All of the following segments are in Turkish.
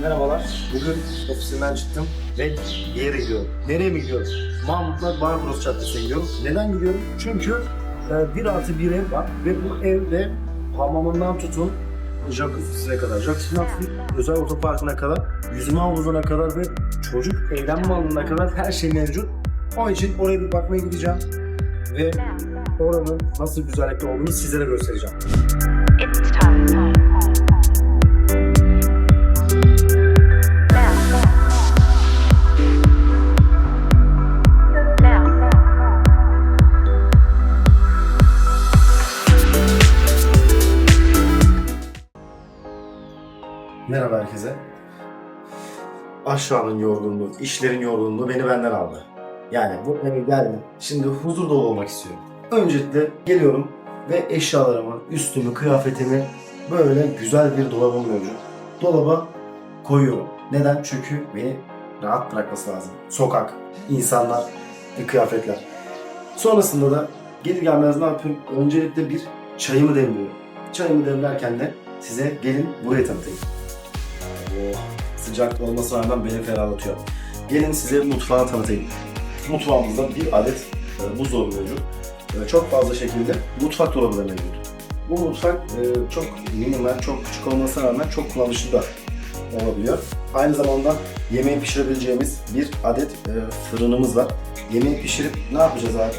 Merhabalar. Bugün ofisimden çıktım ve bir yere gidiyorum. Nereye mi gidiyorum? Mahmutlar Barbaros Caddesi'ne gidiyorum. Neden gidiyorum? Çünkü e, bir artı bir ev var ve bu evde hamamından tutun jacuzzi'ne kadar, jacuzzi'den tutun özel otoparkına kadar, yüzme havuzuna kadar ve çocuk eğlenme alanına kadar her şey mevcut. Onun için oraya bir bakmaya gideceğim ve oranın nasıl güzellikte olduğunu sizlere göstereceğim. Merhaba herkese. Aşağının yorgunluğu, işlerin yorgunluğu beni benden aldı. Yani bu eve geldim. Şimdi huzur dolu olmak istiyorum. Öncelikle geliyorum ve eşyalarımı, üstümü, kıyafetimi böyle güzel bir dolabım mevcut. Dolaba koyuyorum. Neden? Çünkü beni rahat bırakması lazım. Sokak, insanlar ve kıyafetler. Sonrasında da gelir gelmez ne yapıyorum? Öncelikle bir çayımı demliyorum. Çayımı demlerken de size gelin burayı tanıtayım. Oh, sıcak olmasına rağmen beni ferahlatıyor. Gelin size mutfağı tanıtayım. Mutfağımızda bir adet e, buzdolabı mevcut. E, çok fazla şekilde mutfak dolabı da mevcut. Bu mutfak e, çok minimal, çok küçük olmasına rağmen çok kullanışlı da olabiliyor. Aynı zamanda yemeği pişirebileceğimiz bir adet fırınımız var. Yemeği pişirip ne yapacağız abi?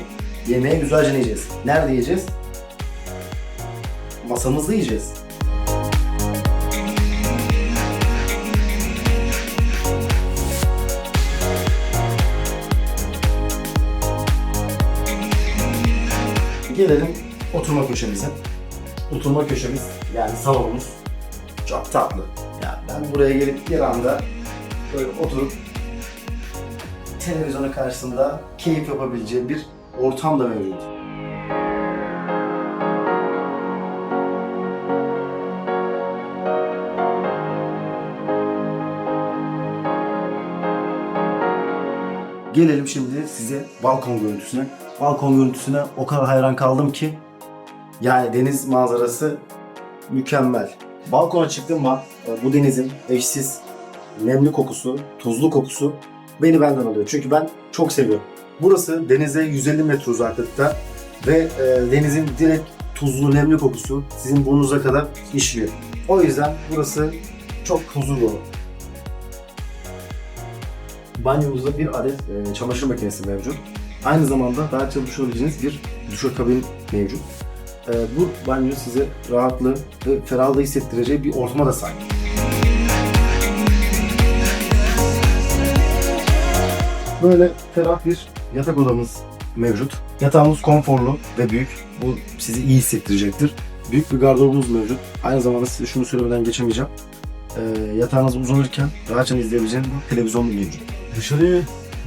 Yemeği güzelce yiyeceğiz. Nerede yiyeceğiz? Masamızda yiyeceğiz. Gelelim oturma köşemize. Oturma köşemiz yani salonumuz çok tatlı. Yani ben buraya gelip bir anda böyle oturup televizyona karşısında keyif yapabileceğim bir ortam da mevcut. Gelelim şimdi size balkon görüntüsüne. Balkon görüntüsüne o kadar hayran kaldım ki yani deniz manzarası mükemmel. Balkona çıktım mı e, bu denizin eşsiz nemli kokusu, tuzlu kokusu beni benden alıyor. Çünkü ben çok seviyorum. Burası denize 150 metre uzaklıkta ve e, denizin direkt tuzlu nemli kokusu sizin burnunuza kadar işliyor. O yüzden burası çok huzur dolu. Banyomuzda bir adet e, çamaşır makinesi mevcut. Aynı zamanda rahat çalışabileceğiniz bir duşakabin mevcut. E, bu banyo size rahatlığı ve ferahlığı hissettireceği bir ortama da sahip. Böyle ferah bir yatak odamız mevcut. Yatağımız konforlu ve büyük. Bu sizi iyi hissettirecektir. Büyük bir gardırobumuz mevcut. Aynı zamanda size şunu söylemeden geçemeyeceğim. E, yatağınız uzanırken rahatça izleyebileceğiniz bir televizyon mevcut. Dışarıyı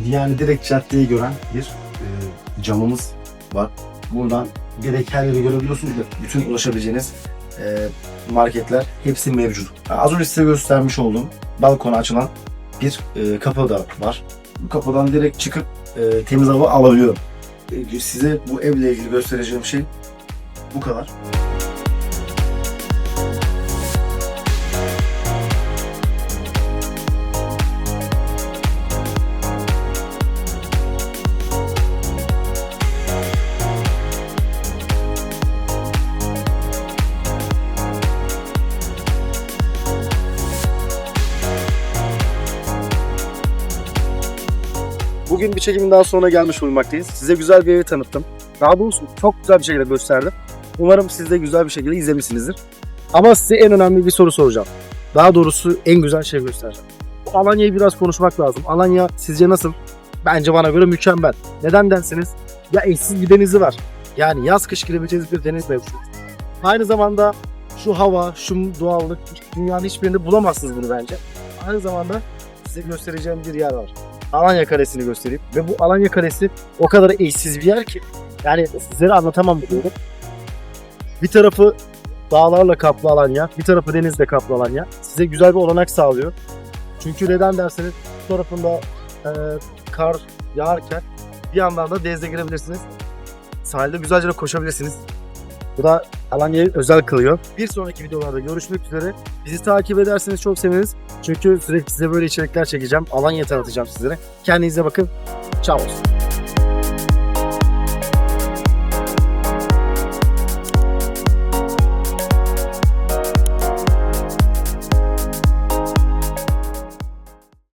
yani direkt caddeyi gören bir e, camımız var. Buradan direkt her yeri görebiliyorsunuz ve bütün ulaşabileceğiniz e, marketler hepsi mevcut. Az önce size göstermiş olduğum balkona açılan bir e, kapı da var. Bu kapıdan direkt çıkıp e, temiz hava alabiliyorum. E, size bu evle ilgili göstereceğim şey bu kadar. Bugün bir çekimin daha sonuna gelmiş bulunmaktayız. Size güzel bir evi tanıttım. Daha doğrusu çok güzel bir şekilde gösterdim. Umarım siz de güzel bir şekilde izlemişsinizdir. Ama size en önemli bir soru soracağım. Daha doğrusu en güzel şey göstereceğim. Alanya'yı biraz konuşmak lazım. Alanya sizce nasıl? Bence bana göre mükemmel. Neden dersiniz? Ya eşsiz bir denizi var. Yani yaz kış girebileceğiniz bir deniz mevcut. Aynı zamanda şu hava, şu doğallık dünyanın hiçbirinde bulamazsınız bunu bence. Aynı zamanda size göstereceğim bir yer var. Alanya Kalesi'ni göstereyim. Ve bu Alanya Kalesi o kadar eşsiz bir yer ki yani sizlere anlatamam diyorum. Bir tarafı dağlarla kaplı Alanya, bir tarafı denizle kaplı Alanya. Size güzel bir olanak sağlıyor. Çünkü neden derseniz bu tarafında e, kar yağarken bir yandan da denize girebilirsiniz. Sahilde güzelce de koşabilirsiniz. Bu da Alanya'yı özel kılıyor. Bir sonraki videolarda görüşmek üzere. Bizi takip ederseniz çok seviniriz. Çünkü sürekli size böyle içerikler çekeceğim. Alanya tanıtacağım sizlere. Kendinize bakın. Ciao.